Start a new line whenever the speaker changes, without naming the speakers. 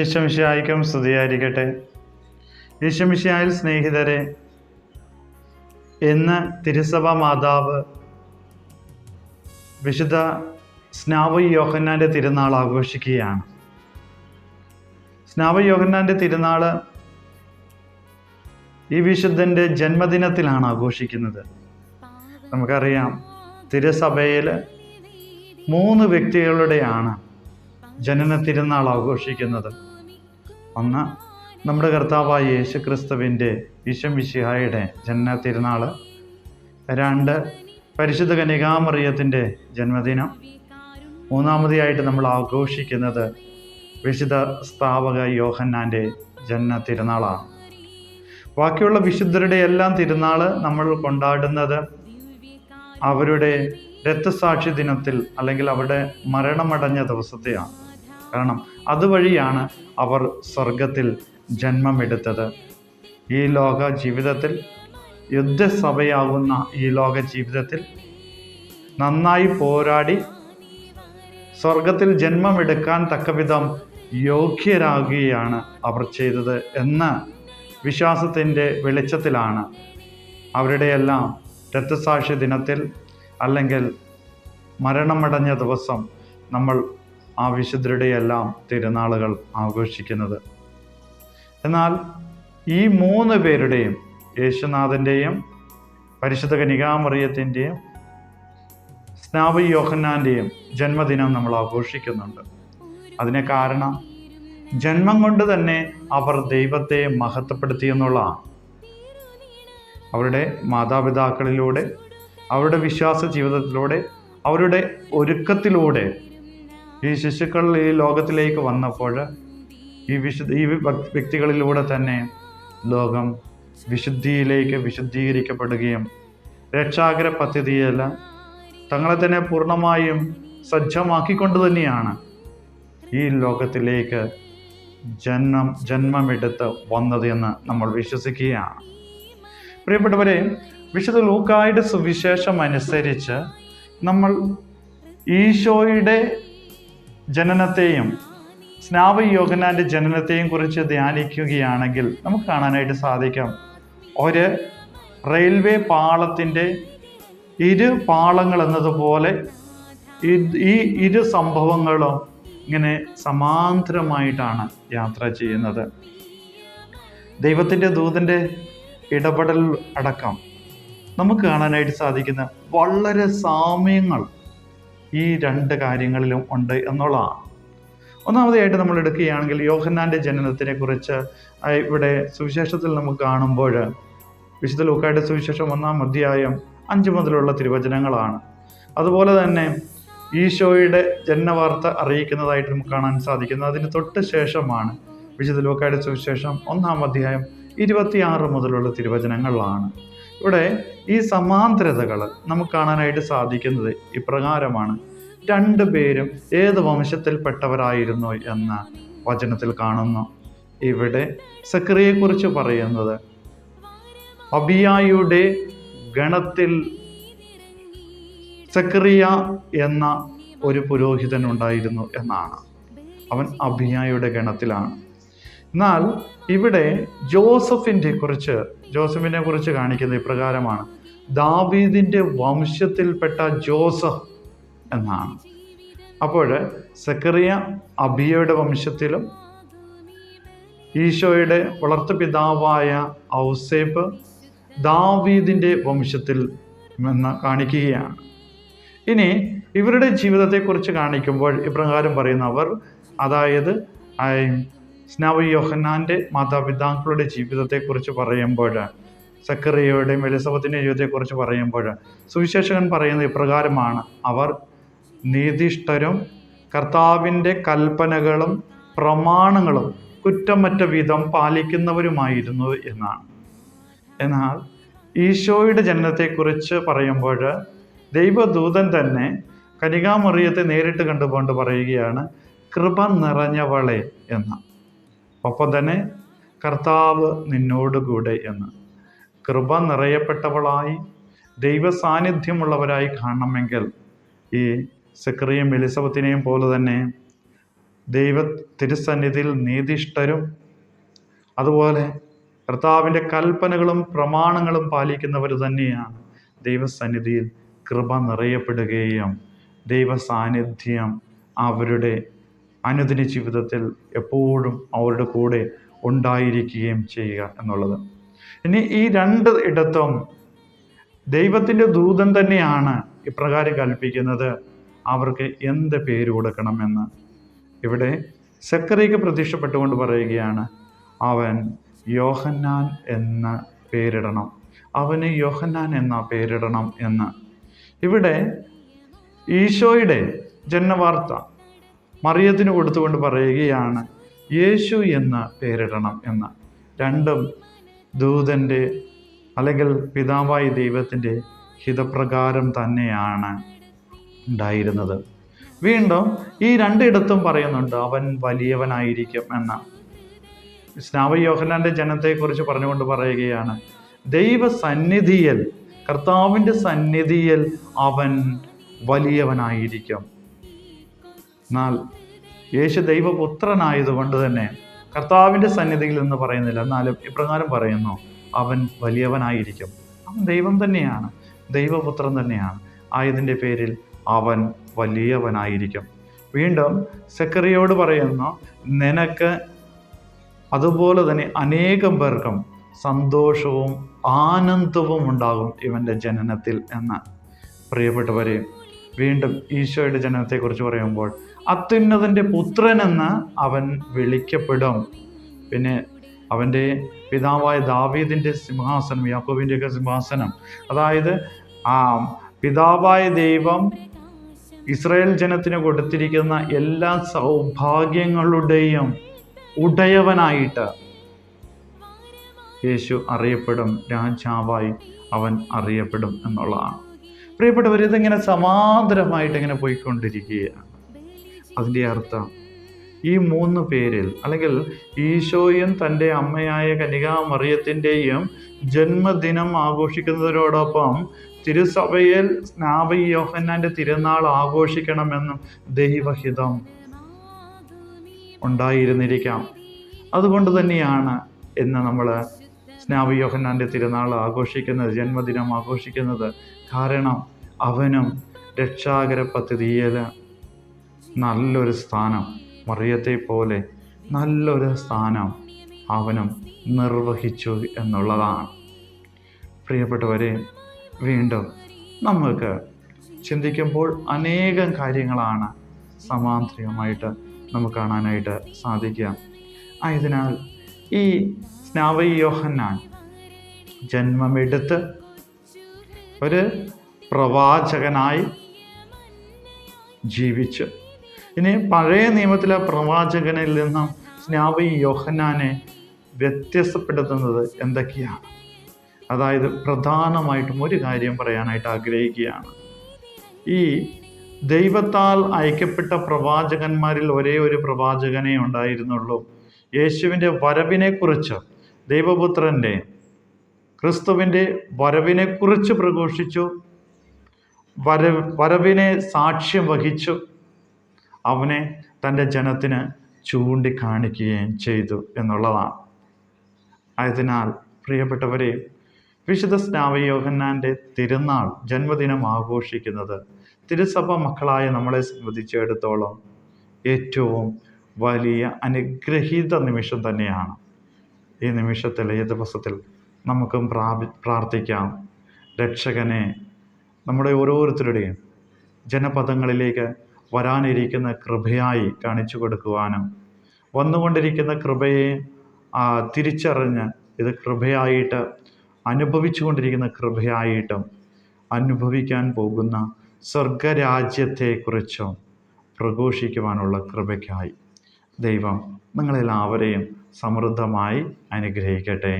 ഈശമിഷായിക്കും സ്തുതിയായിരിക്കട്ടെ. ഈശമിഷായിൽ സ്നേഹിതരെ ഇന്ന് തിരുസഭ മാതാവ് വിശുദ്ധ സ്നാവ യോഹന്നാന്റെ തിരുനാൾ ആഘോഷിക്കുകയാണ്. സ്നാവ യോഹന്നാന്റെ തിരുനാൾ ഈ വിശുദ്ധന്റെ ജന്മദിനത്തിലാണ് ആഘോഷിക്കുന്നത്. നമുക്കറിയാം തിരുസഭയിൽ മൂന്ന് വ്യക്തികളുടെയാണ് ജനന തിരുനാൾ ആഘോഷിക്കുന്നത്. ഒന്ന് നമ്മുടെ കർത്താവായ യേശു ക്രിസ്തുവിന്റെ ഈശംവിശിഹായുടെ ജനന തിരുനാൾ രണ്ട് പരിശുദ്ധ കനികാമറിയത്തിന്റെ ജന്മദിനം മൂന്നാമതായിട്ട് നമ്മൾ ആഘോഷിക്കുന്നത് വിശുദ്ധ സ്ഥാപക യോഹന്നാന്റെ ജനന തിരുനാളാണ് ബാക്കിയുള്ള വിശുദ്ധരുടെ എല്ലാം തിരുനാൾ നമ്മൾ കൊണ്ടാടുന്നത് അവരുടെ രക്തസാക്ഷി ദിനത്തിൽ അല്ലെങ്കിൽ അവരുടെ മരണമടഞ്ഞ ദിവസത്തെയാണ്. കാരണം അതുവഴിയാണ് അവർ സ്വർഗത്തിൽ ജന്മമെടുത്തത്. ഈ ലോക ജീവിതത്തിൽ യുദ്ധസഭയാകുന്ന ഈ ലോക ജീവിതത്തിൽ നന്നായി പോരാടി സ്വർഗത്തിൽ ജന്മമെടുക്കാൻ തക്കവിധം യോഗ്യരാകുകയാണ് അവർ ചെയ്തത് എന്ന വിശ്വാസത്തിന്റെ വെളിച്ചത്തിലാണ് അവരുടെയെല്ലാം രക്തസാക്ഷി ദിനത്തിൽ അല്ലെങ്കിൽ മരണമടഞ്ഞ ദിവസം നമ്മൾ ആ വിശുദ്ധരുടെയെല്ലാം തിരുനാളുകൾ ആഘോഷിക്കുന്നത്. എന്നാൽ ഈ മൂന്ന് പേരുടെയും യേശുനാഥന്റെയും പരിശുദ്ധ കനികാമറിയത്തിന്റെയും സ്നാവ് യോഹന്നാന്റെയും ജന്മദിനം നമ്മൾ ആഘോഷിക്കുന്നുണ്ട്. അതിന് കാരണം ജന്മം കൊണ്ട് തന്നെ അവർ ദൈവത്തെ മഹത്വപ്പെടുത്തി എന്നുള്ളതാണ് അവരുടെ മാതാപിതാക്കളിലൂടെ അവരുടെ വിശ്വാസ ജീവിതത്തിലൂടെ അവരുടെ ഒരുക്കത്തിലൂടെ ഈ ശിശുക്കൾ ഈ ലോകത്തിലേക്ക് വന്നപ്പോൾ ഈ വിശുദ്ധ ഈ വ്യക്തികളിലൂടെ തന്നെ ലോകം വിശുദ്ധിയിലേക്ക് വിശുദ്ധീകരിക്കപ്പെടുകയും രക്ഷാകര പദ്ധതിയല്ല തങ്ങളെ തന്നെ പൂർണമായും സജ്ജമാക്കിക്കൊണ്ട് തന്നെയാണ് ഈ ലോകത്തിലേക്ക് ജന്മം ജന്മമെടുത്ത് വന്നത് എന്ന് നമ്മൾ വിശ്വസിക്കുകയാണ്. പ്രിയപ്പെട്ടവരെ വിശുദ്ധ ലൂക്കായുടെ സുവിശേഷം അനുസരിച്ച് നമ്മൾ ഈശോയുടെ ജനനത്തെയും സ്നാവ യോഗനാന്റെ ജനനത്തെയും കുറിച്ച് ധ്യാനിക്കുകയാണെങ്കിൽ നമുക്ക് കാണാനായിട്ട് സാധിക്കാം. ഒരു റെയിൽവേ പാളത്തിന്റെ ഇരു പാളങ്ങൾ എന്നതുപോലെ ഈ ഇരു സംഭവങ്ങളും ഇങ്ങനെ സമാന്തരമായിട്ടാണ് യാത്ര ചെയ്യുന്നത്. ദൈവത്തിന്റെ ദൂതന്റെ ഇടപെടൽ അടക്കം നമുക്ക് കാണാനായിട്ട് സാധിക്കുന്ന വളരെ സാമ്യങ്ങൾ ഈ രണ്ട് കാര്യങ്ങളിലും ഉണ്ട് എന്നുള്ളതാണ്. ഒന്നാമതായിട്ട് നമ്മൾ എടുക്കുകയാണെങ്കിൽ യോഹന്നാന്റെ ജനനത്തിനെ കുറിച്ച് ഇവിടെ സുവിശേഷത്തിൽ നമുക്ക് കാണുമ്പോൾ വിശുദ്ധ ലൂക്കായുടെ സുവിശേഷം ഒന്നാം അധ്യായം അഞ്ച് മുതലുള്ള തിരുവചനങ്ങളാണ്. അതുപോലെ തന്നെ ഈശോയുടെ ജനനവാർത്ത അറിയിക്കുന്നതായിട്ട് നമുക്ക് കാണാൻ സാധിക്കുന്നത് അതിന് തൊട്ട് ശേഷമാണ് വിശുദ്ധ ലൂക്കായുടെ സുവിശേഷം ഒന്നാം അധ്യായം ഇരുപത്തിയാറ് മുതലുള്ള തിരുവചനങ്ങളിലാണ് ഇവിടെ ഈ സമാന്തരതകൾ നമുക്ക് കാണാനായിട്ട് സാധിക്കുന്നത് ഇപ്രകാരമാണ്. രണ്ടു പേരും ഏത് വംശത്തിൽപ്പെട്ടവരായിരുന്നു എന്ന വചനത്തിൽ കാണുന്നു. ഇവിടെ സക്രിയെക്കുറിച്ച് പറയുന്നത് അബിയായുടെ ഗണത്തിൽ സക്രിയ എന്ന ഒരു പുരോഹിതൻ ഉണ്ടായിരുന്നു എന്നാണ്. അവൻ അബിയായുടെ ഗണത്തിലാണ്. എന്നാൽ ഇവിടെ ജോസഫിന്റെ കുറിച്ച് ജോസഫിനെ കുറിച്ച് കാണിക്കുന്നത് ഇപ്രകാരമാണ്. ദാവീദിന്റെ വംശത്തിൽപ്പെട്ട ജോസഫ് എന്നാണ്. അപ്പോൾ സക്കറിയ അബിയയുടെ വംശത്തിലും ഈശോയുടെ വളർത്തു പിതാവായ ഔസേപ്പ് ദാവീദിന്റെ വംശത്തിൽ നിന്ന് കാണിക്കുകയാണ്. ഇനി ഇവരുടെ ജീവിതത്തെക്കുറിച്ച് കാണിക്കുമ്പോൾ ഇപ്രകാരം പറയുന്നവർ അതായത് സ്നാവ യോഹന്നാന്റെ മാതാപിതാക്കളുടെ ജീവിതത്തെക്കുറിച്ച് പറയുമ്പോൾ സക്കറിയയുടെയും എലിസബത്തിന്റെ ജീവിതത്തെക്കുറിച്ച് പറയുമ്പോൾ സുവിശേഷകൻ പറയുന്നത് ഇപ്രകാരമാണ്. അവർ നീതിഷ്ഠരും കർത്താവിന്റെ കൽപ്പനകളും പ്രമാണങ്ങളും കുറ്റമറ്റ വിധം പാലിക്കുന്നവരുമായിരുന്നു എന്നാണ്. എന്നാൽ ഈശോയുടെ ജനനത്തെക്കുറിച്ച് പറയുമ്പോൾ ദൈവദൂതൻ തന്നെ കനികാമറിയത്തെ നേരിട്ട് കണ്ടുകൊണ്ട് പറയുകയാണ് കൃപ നിറഞ്ഞവളെ എന്ന്. ഒപ്പം തന്നെ കർത്താവ് നിന്നോടുകൂടെ എന്ന്. കൃപ നിറയപ്പെട്ടവളായി ദൈവ സാന്നിധ്യമുള്ളവരായി കാണണമെങ്കിൽ ഈ സക്രിയും എലിസബത്തിനെയും പോലെ തന്നെ ദൈവ തിരുസന്നിധിയിൽ നീതിഷ്ഠരും അതുപോലെ കർത്താവിന്റെ കൽപ്പനകളും പ്രമാണങ്ങളും പാലിക്കുന്നവർ തന്നെയാണ് ദൈവസന്നിധിയിൽ കൃപ നിറയപ്പെടുകയും ദൈവ സാന്നിധ്യം അവരുടെ അനുദിന ജീവിതത്തിൽ എപ്പോഴും അവരുടെ കൂടെ ഉണ്ടായിരിക്കുകയും ചെയ്യുക എന്നുള്ളത്. ഇനി ഈ രണ്ട് ഇടത്തും ദൈവത്തിന്റെ ദൂതൻ തന്നെയാണ് ഇപ്രകാരം കൽപ്പിക്കുന്നത്. അവർക്ക് എന്ത് പേര് കൊടുക്കണമെന്ന്. ഇവിടെ സക്കറിക്ക് പ്രത്യക്ഷപ്പെട്ടുകൊണ്ട് പറയുകയാണ് അവൻ യോഹന്നാൻ എന്ന പേരിടണം. അവന് യോഹന്നാൻ എന്ന പേരിടണം എന്ന്. ഇവിടെ ഈശോയുടെ ജന്മവാർത്ത മറിയത്തിന് കൊടുത്തുകൊണ്ട് പറയുകയാണ് യേശു എന്ന് പേരിടണം എന്ന്. രണ്ടും ദൂതന്റെ അല്ലെങ്കിൽ പിതാവായ ദൈവത്തിന്റെ ഹിതപ്രകാരം തന്നെയാണ് ഉണ്ടായിരുന്നത്. വീണ്ടും ഈ രണ്ടിടത്തും പറയുന്നുണ്ട് അവൻ വലിയവനായിരിക്കും എന്ന. സ്നാവ യോഹനാന്റെ ജനത്തെക്കുറിച്ച് പറഞ്ഞുകൊണ്ട് പറയുകയാണ് ദൈവ സന്നിധിയിൽ കർത്താവിന്റെ സന്നിധിയിൽ അവൻ വലിയവനായിരിക്കും. എന്നാൽ യേശു ദൈവപുത്രനായതുകൊണ്ട് തന്നെ കർത്താവിന്റെ സന്നിധിയിൽ എന്ന് പറയുന്നില്ല. എന്നാലും ഇപ്രകാരം പറയുന്നു അവൻ വലിയവനായിരിക്കും. അവൻ ദൈവം തന്നെയാണ്. ദൈവപുത്രൻ തന്നെയാണ്. ആയതിന്റെ പേരിൽ അവൻ വലിയവനായിരിക്കും. വീണ്ടും സെക്കറിയോട് പറയുന്നു നിനക്ക് അതുപോലെ തന്നെ അനേകം പേർക്കും സന്തോഷവും ആനന്ദവും ഉണ്ടാകും ഇവന്റെ ജനനത്തിൽ എന്ന്. പ്രിയപ്പെട്ടവരെ വീണ്ടും ഈശോയുടെ ജനനത്തെക്കുറിച്ച് പറയുമ്പോൾ അത്യുന്നതന്റെ പുത്രനെന്ന് അവൻ വിളിക്കപ്പെടും. പിന്നെ അവന്റെ പിതാവായ ദാവീദിന്റെ സിംഹാസനം യാക്കോബിന്റെയൊക്കെ സിംഹാസനം. അതായത് ആ പിതാവായ ദൈവം ഇസ്രായേൽ ജനത്തിന് കൊടുത്തിരിക്കുന്ന എല്ലാ സൗഭാഗ്യങ്ങളുടെയും ഉടയവനായിട്ട് യേശു അറിയപ്പെടും. രാജാവായി അവൻ അറിയപ്പെടും എന്നുള്ളതാണ്. പ്രിയപ്പെട്ടവർ ഇതിങ്ങനെ സമാന്തരമായിട്ട് ഇങ്ങനെ പോയിക്കൊണ്ടിരിക്കുകയാണ്. അതിന്റെ അർത്ഥം. ഈ മൂന്ന് പേരിൽ അല്ലെങ്കിൽ ഈശോയും തന്റെ അമ്മയായ കനികാ മറിയത്തിന്റെയും ജന്മദിനം ആഘോഷിക്കുന്നതിനോടൊപ്പം തിരുസഭയിൽ സ്നാപി യോഹന്നാന്റെ തിരുനാൾ ആഘോഷിക്കണമെന്നും ദൈവഹിതം ഉണ്ടായിരുന്നിരിക്കാം. അതുകൊണ്ട് തന്നെയാണ് ഇന്ന് നമ്മൾ സ്നാപി യോഹന്നാന്റെ തിരുനാൾ ആഘോഷിക്കുന്നത് ജന്മദിനം ആഘോഷിക്കുന്നത്. കാരണം അവനും രക്ഷാകര പദ്ധതിയിൽ നല്ലൊരു സ്ഥാനം മറിയത്തെ പോലെ നല്ലൊരു സ്ഥാനം അവനും നിർവഹിച്ചു എന്നുള്ളതാണ്. പ്രിയപ്പെട്ടവരെ വീണ്ടും നമുക്ക് ചിന്തിക്കുമ്പോൾ അനേകം കാര്യങ്ങളാണ് സമാന്തരികമായിട്ട് നമുക്ക് കാണാനായിട്ട് സാധിക്കുക. ആയതിനാൽ ഈ സ്നാവി യോഹന്നാൻ ജന്മമെടുത്ത് ഒരു പ്രവാചകനായി ജീവിച്ചു ഇനി പഴയ നിയമത്തിലെ പ്രവാചകനിൽ നിന്നും സ്നാവി യോഹനാനെ വ്യത്യസ്തപ്പെടുത്തുന്നത് എന്തൊക്കെയാണ്? അതായത് പ്രധാനമായിട്ടും ഒരു കാര്യം പറയാനായിട്ട് ആഗ്രഹിക്കുകയാണ്. ഈ ദൈവത്താൽ അയക്കപ്പെട്ട പ്രവാചകന്മാരിൽ ഒരേ ഒരു പ്രവാചകനെ ഉണ്ടായിരുന്നുള്ളൂ. യേശുവിന്റെ വരവിനെക്കുറിച്ച് ദൈവപുത്രന്റെ ക്രിസ്തുവിന്റെ വരവിനെക്കുറിച്ച് പ്രഘോഷിച്ചു. വര വരവിനെ സാക്ഷ്യം വഹിച്ചു. അവനെ തന്റെ ജനത്തിന് ചൂണ്ടിക്കാണിക്കുകയും ചെയ്തു എന്നുള്ളതാണ്. ആയതിനാൽ പ്രിയപ്പെട്ടവരെ വിശുദ്ധ സ്നാവയോഹന്നാന്റെ തിരുനാൾ ജന്മദിനം ആഘോഷിക്കുന്നത് തിരുസഭ മക്കളായ നമ്മളെ സംബന്ധിച്ചിടത്തോളം ഏറ്റവും വലിയ അനുഗ്രഹീത നിമിഷം തന്നെയാണ്. ഈ നിമിഷത്തിൽ ഈ ദിവസത്തിൽ നമുക്കും പ്രാപി പ്രാർത്ഥിക്കാം. രക്ഷകനെ നമ്മുടെ ഓരോരുത്തരുടെയും ജനപദങ്ങളിലേക്ക് വരാനിരിക്കുന്ന കൃപയായി കാണിച്ചു കൊടുക്കുവാനും വന്നുകൊണ്ടിരിക്കുന്ന കൃപയെ തിരിച്ചറിഞ്ഞ് ഇത് കൃപയായിട്ട് അനുഭവിച്ചു കൊണ്ടിരിക്കുന്ന കൃപയായിട്ടും അനുഭവിക്കാൻ പോകുന്ന സ്വർഗരാജ്യത്തെക്കുറിച്ചും പ്രഘോഷിക്കുവാനുള്ള കൃപയ്ക്കായി ദൈവം നിങ്ങളെല്ലാവരെയും സമൃദ്ധമായി അനുഗ്രഹിക്കട്ടെ.